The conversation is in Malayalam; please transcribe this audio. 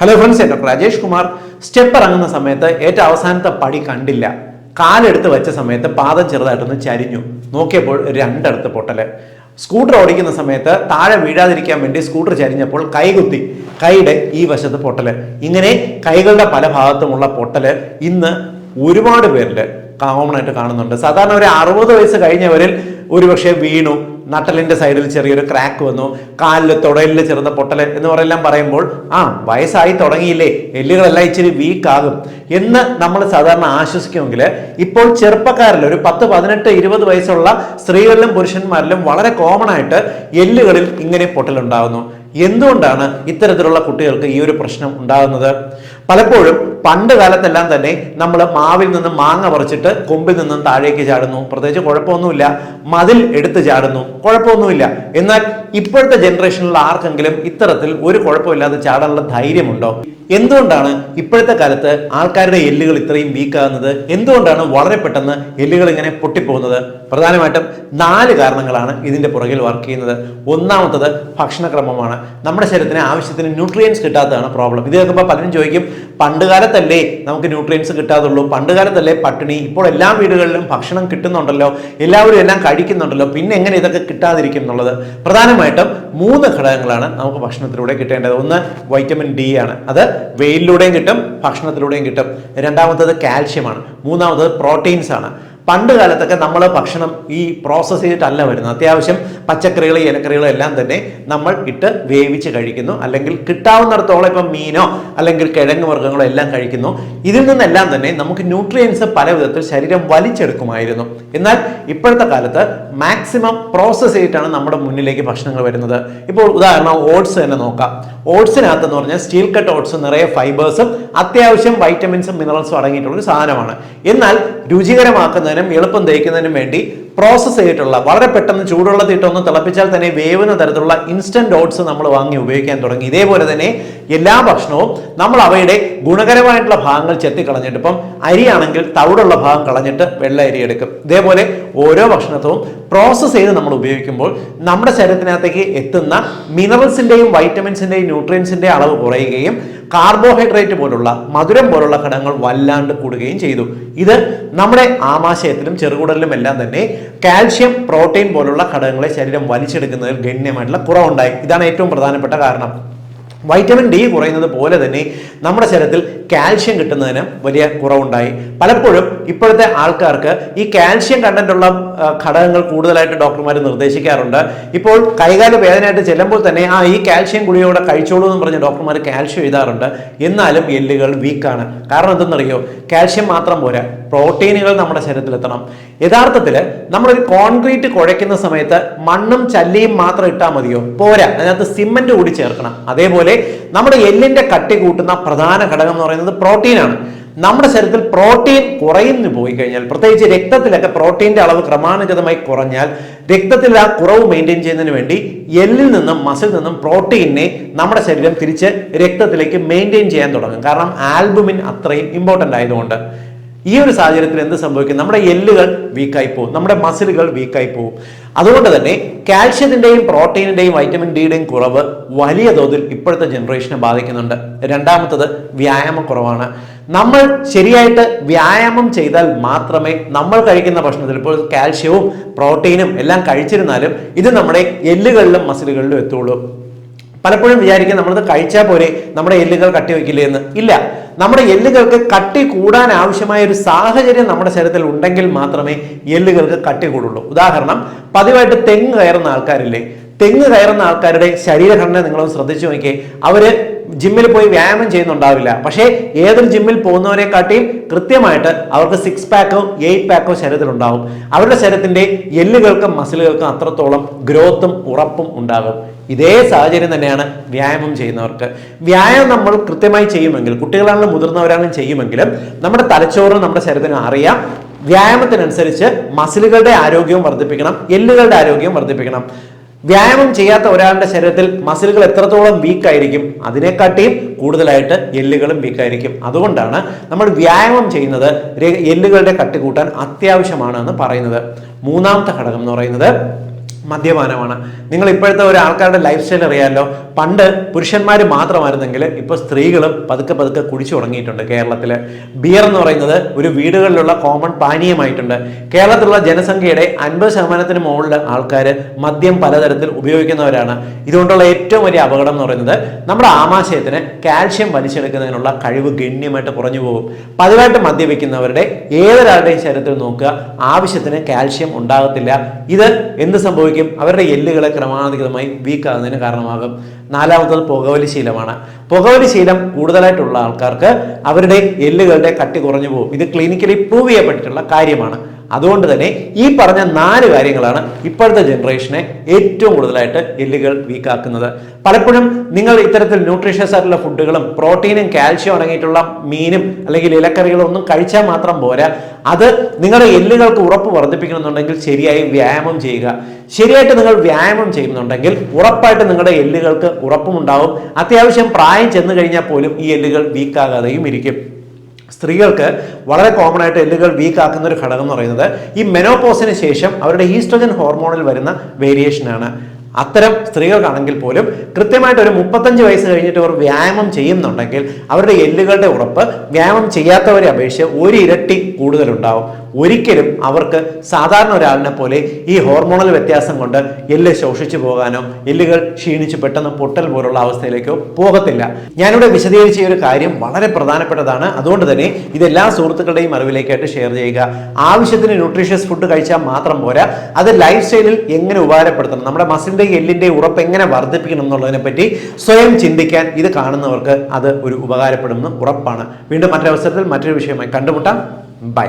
Hello friends doctor Rajesh Kumar. Step ഇറങ്ങുന്ന സമയത്ത് ഏറ്റവും അവസാനത്തെ പടി കണ്ടില്ല. കാലെടുത്ത് വെച്ച സമയത്ത് പാദം ചെറുതായിട്ടൊന്ന് ചരിഞ്ഞു. നോക്കിയപ്പോൾ രണ്ടിടത്ത് പൊട്ടൽ. സ്കൂട്ടർ ഓടിക്കുന്ന സമയത്ത് താഴെ വീഴാതിരിക്കാൻ വേണ്ടി സ്കൂട്ടർ ചരിഞ്ഞപ്പോൾ കൈകുത്തി കൈയുടെ ഈ വശത്ത് പൊട്ടൽ. ഇങ്ങനെ കൈകളുടെ പല ഭാഗത്തുമുള്ള പൊട്ടൽ ഇന്ന് ഒരുപാട് പേരിൽ കോമൺ ആയിട്ട് കാണുന്നുണ്ട്. സാധാരണ ഒരു അറുപത് വയസ്സ് കഴിഞ്ഞവരിൽ ഒരുപക്ഷെ വീണു നട്ടലിന്റെ സൈഡിൽ ചെറിയൊരു ക്രാക്ക് വന്നു. കാലിൽ തുടലിൽ ചെറുന്ന പൊട്ടൽ എന്ന് പറയെല്ലാം പറയുമ്പോൾ ആ വയസ്സായി തുടങ്ങിയില്ലേ. എല്ലുകളെല്ലാം ഇച്ചിരി വീക്ക് ആകും. എന്ന് നമ്മൾ സാധാരണ ആശ്വസിക്കുമെങ്കിൽ ഇപ്പോൾ ചെറുപ്പക്കാരിൽ ഒരു പത്ത് പതിനെട്ട് ഇരുപത് വയസ്സുള്ള സ്ത്രീകളിലും പുരുഷന്മാരിലും വളരെ കോമൺ ആയിട്ട് എല്ലുകളിൽ ഇങ്ങനെ പൊട്ടലുണ്ടാകുന്നു എന്തുകൊണ്ടാണ് ഇത്തരത്തിലുള്ള കുട്ടികൾക്ക് ഈ ഒരു പ്രശ്നം ഉണ്ടാകുന്നത്? പലപ്പോഴും പണ്ട് കാലത്തെല്ലാം തന്നെ നമ്മൾ മാവിൽ നിന്ന് മാങ്ങ പറിച്ചിട്ട് കൊമ്പിൽ നിന്നും താഴേക്ക് ചാടുന്നു. പ്രത്യേകിച്ച് കുഴപ്പമൊന്നുമില്ല. മതിൽ എടുത്ത് ചാടുന്നു. കുഴപ്പമൊന്നുമില്ല. എന്നാൽ ഇപ്പോഴത്തെ ജനറേഷനിലുള്ള ആർക്കെങ്കിലും ഇത്തരത്തിൽ ഒരു കുഴപ്പമില്ലാതെ ചാടാനുള്ള ധൈര്യമുണ്ടോ? എന്തുകൊണ്ടാണ് ഇപ്പോഴത്തെ കാലത്ത് ആൾക്കാരുടെ എല്ലുകൾ ഇത്രയും വീക്കാകുന്നത്? എന്തുകൊണ്ടാണ് വളരെ പെട്ടെന്ന് എല്ലുകൾ ഇങ്ങനെ പൊട്ടിപ്പോകുന്നത്? പ്രധാനമായിട്ടും നാല് കാരണങ്ങളാണ് ഇതിന്റെ പുറകിൽ വർക്ക് ചെയ്യുന്നത്. ഒന്നാമത്തത് ഭക്ഷണക്രമമാണ്. നമ്മുടെ ശരീരത്തിന് ആവശ്യത്തിന് ന്യൂട്രിയൻസ് കിട്ടാത്തതാണ് പ്രോബ്ലം ഇത് കേൾക്കുമ്പോൾ പലരും ചോദിക്കും പണ്ട് കാലത്തല്ലേ നമുക്ക് ന്യൂട്രിയൻസ് കിട്ടാതുള്ളൂ? പണ്ട് കാലത്തല്ലേ പട്ടിണി? ഇപ്പോൾ എല്ലാ വീടുകളിലും ഭക്ഷണം കിട്ടുന്നുണ്ടല്ലോ. എല്ലാവരും എല്ലാം കഴിക്കുന്നുണ്ടല്ലോ. പിന്നെ എങ്ങനെ ഇതൊക്കെ കിട്ടാതിരിക്കും എന്നുള്ളത്? പ്രധാനമായിട്ടും മൂന്ന് ഘടകങ്ങളാണ് നമുക്ക് ഭക്ഷണത്തിലൂടെ കിട്ടേണ്ടത്. ഒന്ന് വൈറ്റമിൻ ഡി ആണ്. അത് വെയിലിലൂടെയും കിട്ടും ഭക്ഷണത്തിലൂടെയും കിട്ടും. രണ്ടാമത്തത് കാൽഷ്യമാണ് മൂന്നാമത്തത് പ്രോട്ടീൻസ് ആണ്. പണ്ട് കാലത്തൊക്കെ നമ്മൾ ഭക്ഷണം ഈ പ്രോസസ്സ് ചെയ്തിട്ടല്ല വരുന്നത്. അത്യാവശ്യം പച്ചക്കറികൾ ഇലക്കറികൾ എല്ലാം തന്നെ നമ്മൾ ഇട്ട് വേവിച്ച് കഴിക്കുന്നു. അല്ലെങ്കിൽ കിട്ടാവുന്നിടത്തോളം ഇപ്പം മീനോ അല്ലെങ്കിൽ കിഴങ്ങ് വർഗങ്ങളോ എല്ലാം കഴിക്കുന്നു. ഇതിൽ നിന്നെല്ലാം തന്നെ നമുക്ക് ന്യൂട്രിയൻസ് പല വിധത്തിൽ ശരീരം വലിച്ചെടുക്കുമായിരുന്നു. എന്നാൽ ഇപ്പോഴത്തെ കാലത്ത് മാക്സിമം പ്രോസസ്സ് ചെയ്തിട്ടാണ് നമ്മുടെ മുന്നിലേക്ക് ഭക്ഷണങ്ങൾ വരുന്നത്. ഇപ്പോൾ ഉദാഹരണം ഓട്സ് തന്നെ നോക്കാം. ഓട്സിനകത്ത് എന്ന് പറഞ്ഞാൽ സ്റ്റീൽ കട്ട് ഓട്സ് നിറയെ ഫൈബേഴ്സും അത്യാവശ്യം വൈറ്റമിൻസും മിനറൽസും അടങ്ങിയിട്ടുള്ള ഒരു സാധനമാണ്. എന്നാൽ രുചികരമാക്കുന്നതിനും എളുപ്പം ദഹിക്കുന്നതിനും വേണ്ടി പ്രോസസ്സ് ചെയ്തിട്ടുള്ള വളരെ പെട്ടെന്ന് ചൂടുവെള്ളത്തിട്ട് ഒന്ന് തിളപ്പിച്ചാൽ തന്നെ വേവുന്ന തരത്തിലുള്ള ഇൻസ്റ്റന്റ് ഓട്സ് നമ്മൾ വാങ്ങി ഉപയോഗിക്കാൻ തുടങ്ങി. ഇതേപോലെ തന്നെ എല്ലാ ഭക്ഷണവും നമ്മൾ അവയുടെ ഗുണകരമായിട്ടുള്ള ഭാഗങ്ങൾ ചെത്തിക്കളഞ്ഞിട്ട് ഇപ്പം അരിയാണെങ്കിൽ തവിടുള്ള ഭാഗം കളഞ്ഞിട്ട് വെള്ള അരി എടുക്കും. ഇതേപോലെ ഓരോ ഭക്ഷണത്തവും പ്രോസസ്സ് ചെയ്ത് നമ്മൾ ഉപയോഗിക്കുമ്പോൾ നമ്മുടെ ശരീരത്തിനകത്തേക്ക് എത്തുന്ന മിനറൽസിന്റെയും വൈറ്റമിൻസിന്റെയും ന്യൂട്രിയൻസിന്റെ അളവ് കുറയുകയും കാർബോഹൈഡ്രേറ്റ് പോലുള്ള മധുരം പോലുള്ള ഘടകങ്ങൾ വല്ലാണ്ട് കൂടുകയും ചെയ്തു. ഇത് നമ്മുടെ ആമാശയത്തിലും ചെറുകുടലിലും എല്ലാം തന്നെ കാൽഷ്യം പ്രോട്ടീൻ പോലുള്ള ഘടകങ്ങളെ ശരീരം വലിച്ചെടുക്കുന്നതിൽ ഗണ്യമായിട്ടുള്ള കുറവുണ്ടായി. ഇതാണ് ഏറ്റവും പ്രധാനപ്പെട്ട കാരണം. വൈറ്റമിൻ ഡി കുറയുന്നത് പോലെ തന്നെ നമ്മുടെ ശരീരത്തിൽ കാൽഷ്യം കിട്ടുന്നതിന് വലിയ കുറവുണ്ടായി. പലപ്പോഴും ഇപ്പോഴത്തെ ആൾക്കാർക്ക് ഈ കാൽഷ്യം കണ്ടന്റ് ഉള്ള ആ, ഘടകങ്ങൾ കൂടുതലായിട്ട് ഡോക്ടർമാർ നിർദ്ദേശിക്കാറുണ്ട്. ഇപ്പോൾ കൈകാല വേദനയായിട്ട് ചെല്ലുമ്പോൾ തന്നെ ആ ഈ കാൽഷ്യം ഗുളിയോടെ കഴിച്ചോളൂ എന്ന് പറഞ്ഞ് ഡോക്ടർമാർ കാൽഷ്യം എഴുതാറുണ്ട്. എന്നാലും എല്ലുകൾ വീക്കാണ് കാരണം എന്തെന്നറിയോ? കാൽഷ്യം മാത്രം പോരാ. പ്രോട്ടീനുകൾ നമ്മുടെ ശരീരത്തിൽ എത്തണം യഥാർത്ഥത്തിൽ നമ്മളൊരു കോൺക്രീറ്റ് കുഴയ്ക്കുന്ന സമയത്ത് മണ്ണും ചല്ലിയും മാത്രം ഇട്ടാൽ മതിയോ? പോരാ. അതിനകത്ത് സിമന്റ് കൂടി ചേർക്കണം. അതേപോലെ നമ്മുടെ എല്ലിന്റെ കട്ടി കൂട്ടുന്ന പ്രധാന ഘടകം എന്ന് പറയുന്നത് പ്രോട്ടീനാണ് നമ്മുടെ ശരീരത്തിൽ പ്രോട്ടീൻ കുറയുന്നു പോയി കഴിഞ്ഞാൽ പ്രത്യേകിച്ച് രക്തത്തിലൊക്കെ പ്രോട്ടീന്റെ അളവ് ക്രമാനുഗതമായി കുറഞ്ഞാൽ രക്തത്തിൽ ആ കുറവ് മെയിന്റെയിൻ ചെയ്യുന്നതിന് വേണ്ടി എല്ലിൽ നിന്നും മസിൽ നിന്നും പ്രോട്ടീനെ നമ്മുടെ ശരീരം തിരിച്ച് രക്തത്തിലേക്ക് മെയിന്റെയിൻ ചെയ്യാൻ തുടങ്ങും. കാരണം ആൽബുമിൻ അത്രയും ഇമ്പോർട്ടന്റ് ആയതുകൊണ്ട്. ഈ ഒരു സാഹചര്യത്തിൽ എന്ത് സംഭവിക്കും? നമ്മുടെ എല്ലുകൾ വീക്കായി പോകും. നമ്മുടെ മസിലുകൾ വീക്കായി പോകും. അതുകൊണ്ട് തന്നെ കാൽഷ്യത്തിന്റെയും പ്രോട്ടീനിന്റെയും വൈറ്റമിൻ ഡിയുടെയും കുറവ് വലിയ തോതിൽ ഇപ്പോഴത്തെ ജനറേഷനെ ബാധിക്കുന്നുണ്ട്. രണ്ടാമത്തത് വ്യായാമക്കുറവാണ് നമ്മൾ ശരിയായിട്ട് വ്യായാമം ചെയ്താൽ മാത്രമേ നമ്മൾ കഴിക്കുന്ന ഭക്ഷണത്തിൽ ഇപ്പോൾ കാൽഷ്യവും പ്രോട്ടീനും എല്ലാം കഴിച്ചിരുന്നാലും ഇത് നമ്മുടെ എല്ലുകളിലും മസിലുകളിലും എത്തുള്ളൂ. പലപ്പോഴും വിചാരിക്കും നമ്മളത് കഴിച്ചാൽ പോരെ നമ്മുടെ എല്ലുകൾ കട്ടി വയ്ക്കില്ലേ എന്ന്. ഇല്ല. നമ്മുടെ എല്ലുകൾക്ക് കട്ടി കൂടാൻ ആവശ്യമായ ഒരു സാഹചര്യം നമ്മുടെ ശരീരത്തിൽ ഉണ്ടെങ്കിൽ മാത്രമേ എല്ലുകൾക്ക് കട്ടി കൂടുള്ളൂ. ഉദാഹരണം പതിവായിട്ട് തെങ്ങ് കയറുന്ന ആൾക്കാരില്ലേ തെങ്ങ് കയറുന്ന ആൾക്കാരുടെ ശരീരഘടന നിങ്ങളൊന്ന് ശ്രദ്ധിച്ചു നോക്കിയേ. അവർ ജിമ്മിൽ പോയി വ്യായാമം ചെയ്യുന്നുണ്ടാവില്ല. പക്ഷേ ഏതൊരു ജിമ്മിൽ പോകുന്നവരെക്കാട്ടിയും കൃത്യമായിട്ട് അവർക്ക് സിക്സ് പാക്കോ എയ്റ്റ് പാക്കോ ശരീരത്തിലുണ്ടാവും. അവരുടെ ശരീരത്തിന്റെ എല്ലുകൾക്കും മസിലുകൾക്കും അത്രത്തോളം ഗ്രോത്തും ഉറപ്പും ഉണ്ടാകും. ഇതേ സാഹചര്യം തന്നെയാണ് വ്യായാമം ചെയ്യുന്നവർക്ക്. വ്യായാമം നമ്മൾ കൃത്യമായി ചെയ്യുമെങ്കിൽ കുട്ടികളാണെങ്കിലും മുതിർന്നവരാണെങ്കിലും ചെയ്യുമെങ്കിലും നമ്മുടെ തലച്ചോറ് നമ്മുടെ ശരീരത്തിന് അറിയാം. വ്യായാമത്തിനനുസരിച്ച് മസിലുകളുടെ ആരോഗ്യവും വർദ്ധിപ്പിക്കണം എല്ലുകളുടെ ആരോഗ്യവും വർദ്ധിപ്പിക്കണം. വ്യായാമം ചെയ്യാത്ത ഒരാളുടെ ശരീരത്തിൽ മസിലുകൾ എത്രത്തോളം വീക്കായിരിക്കും അതിനെക്കാട്ടിയും കൂടുതലായിട്ട് എല്ലുകളും വീക്കായിരിക്കും അതുകൊണ്ടാണ് നമ്മൾ വ്യായാമം ചെയ്യുന്നത് എല്ലുകളുടെ കട്ടി കൂട്ടാൻ അത്യാവശ്യമാണ് എന്ന് പറയുന്നത്. മൂന്നാമത്തെ ഘടകം എന്ന് പറയുന്നത് മദ്യപാനമാണ്. നിങ്ങൾ ഇപ്പോഴത്തെ ഒരു ആൾക്കാരുടെ ലൈഫ് സ്റ്റൈൽ അറിയാമല്ലോ പണ്ട് പുരുഷന്മാർ മാത്രമായിരുന്നെങ്കിൽ ഇപ്പോൾ സ്ത്രീകളും പതുക്കെ പതുക്കെ കുടിച്ചു തുടങ്ങിയിട്ടുണ്ട് കേരളത്തിൽ ബിയർ എന്ന് പറയുന്നത് ഒരു വീടുകളിലുള്ള കോമൺ പാനീയമായിട്ടുണ്ട്. കേരളത്തിലുള്ള ജനസംഖ്യയുടെ അൻപത് ശതമാനത്തിന് മുകളിൽ ആൾക്കാർ മദ്യം പലതരത്തിൽ ഉപയോഗിക്കുന്നവരാണ്. ഇതുകൊണ്ടുള്ള ഏറ്റവും വലിയ അപകടം എന്ന് പറയുന്നത് നമ്മുടെ ആമാശയത്തിന് കാൽഷ്യം വലിച്ചെടുക്കുന്നതിനുള്ള കഴിവ് ഗണ്യമായിട്ട് കുറഞ്ഞു പോകും. പതിവായിട്ട് മദ്യപിക്കുന്നവരുടെ ഏതൊരാളുടെയും ശരീരത്തിൽ നോക്കുക ആവശ്യത്തിന് കാൽഷ്യം ഉണ്ടാകത്തില്ല. ഇത് എന്ത് സംഭവിക്കും? അവരുടെ എല്ലുകളെ ക്രമാതീതമായി വീക്കാകുന്നതിന് കാരണമാകും. നാലാമത്തത് പുകവലി ശീലമാണ്. പുകവലി ശീലം കൂടുതലായിട്ടുള്ള ആൾക്കാർക്ക് അവരുടെ എല്ലുകളുടെ കട്ടി കുറഞ്ഞു പോകും. ഇത് ക്ലിനിക്കലി പ്രൂവ് ചെയ്യപ്പെട്ടിട്ടുള്ള കാര്യമാണ്. അതുകൊണ്ട് തന്നെ ഈ പറഞ്ഞ നാല് കാര്യങ്ങളാണ് ഇപ്പോഴത്തെ ജനറേഷനെ ഏറ്റവും കൂടുതലായിട്ട് എല്ലുകൾ വീക്കാക്കുന്നത്. പലപ്പോഴും നിങ്ങൾ ഇത്തരത്തിൽ ന്യൂട്രീഷ്യസ് ആയിട്ടുള്ള ഫുഡുകളും പ്രോട്ടീനും കാൽഷ്യം അടങ്ങിയിട്ടുള്ള മീനും അല്ലെങ്കിൽ ഇലക്കറികളും ഒന്നും കഴിച്ചാൽ മാത്രം പോരാ. അത് നിങ്ങളുടെ എല്ലുകൾക്ക് ഉറപ്പ് വർദ്ധിപ്പിക്കണമെന്നുണ്ടെങ്കിൽ ശരിയായി വ്യായാമം ചെയ്യുക. ശരിയായിട്ട് നിങ്ങൾ വ്യായാമം ചെയ്യുന്നുണ്ടെങ്കിൽ ഉറപ്പായിട്ട് നിങ്ങളുടെ എല്ലുകൾക്ക് ഉറപ്പുമുണ്ടാവും. അത്യാവശ്യം പ്രായം ചെന്ന് കഴിഞ്ഞാൽ പോലും ഈ എല്ലുകൾ വീക്കാകാതെയും ഇരിക്കും. സ്ത്രീകൾക്ക് വളരെ കോമൺ ആയിട്ട് എല്ലുകൾ വീക്ക് ആക്കുന്ന ഒരു ഘടകം എന്ന് പറയുന്നത് ഈ മെനോപോസിന് ശേഷം അവരുടെ ഈസ്ട്രജൻ ഹോർമോണിൽ വരുന്ന വേരിയേഷനാണ് അത്തരം സ്ത്രീകൾക്കാണെങ്കിൽ പോലും കൃത്യമായിട്ട് ഒരു മുപ്പത്തഞ്ച് വയസ്സ് കഴിഞ്ഞിട്ട് അവർ വ്യായാമം ചെയ്യുന്നുണ്ടെങ്കിൽ അവരുടെ എല്ലുകളുടെ ഉറപ്പ് വ്യായാമം ചെയ്യാത്തവരെ അപേക്ഷിച്ച് ഒരു ഇരട്ടി കൂടുതലുണ്ടാവും. ഒരിക്കലും അവർക്ക് സാധാരണ ഒരാളിനെ പോലെ ഈ ഹോർമോണൽ വ്യത്യാസം കൊണ്ട് എല്ല് ശോഷിച്ചു പോകാനോ എല്ലുകൾ ക്ഷീണിച്ച് പെട്ടെന്ന് പൊട്ടൽ പോലുള്ള അവസ്ഥയിലേക്കോ പോകത്തില്ല. ഞാനിവിടെ വിശദീകരിച്ച ഒരു കാര്യം വളരെ പ്രധാനപ്പെട്ടതാണ്. അതുകൊണ്ട് തന്നെ ഇതെല്ലാ സുഹൃത്തുക്കളുടെയും അറിവിലേക്കായിട്ട് ഷെയർ ചെയ്യുക. ആവശ്യത്തിന് ന്യൂട്രീഷ്യസ് ഫുഡ് കഴിച്ചാൽ മാത്രം പോരാ. അത് ലൈഫ് സ്റ്റൈലിൽ എങ്ങനെ ഉപകാരപ്പെടുത്തണം? നമ്മുടെ മസിലിന്റെ എല്ലിന്റെ ഉറപ്പ് എങ്ങനെ വർദ്ധിപ്പിക്കണം എന്നുള്ളതിനെ പറ്റി സ്വയം ചിന്തിക്കാൻ ഇത് കാണുന്നവർക്ക് അത് ഒരു ഉപകാരപ്പെടുമെന്ന് ഉറപ്പാണ്. വീണ്ടും മറ്റൊരവസരത്തിൽ മറ്റൊരു വിഷയമായി കണ്ടുമുട്ടാം. ബൈ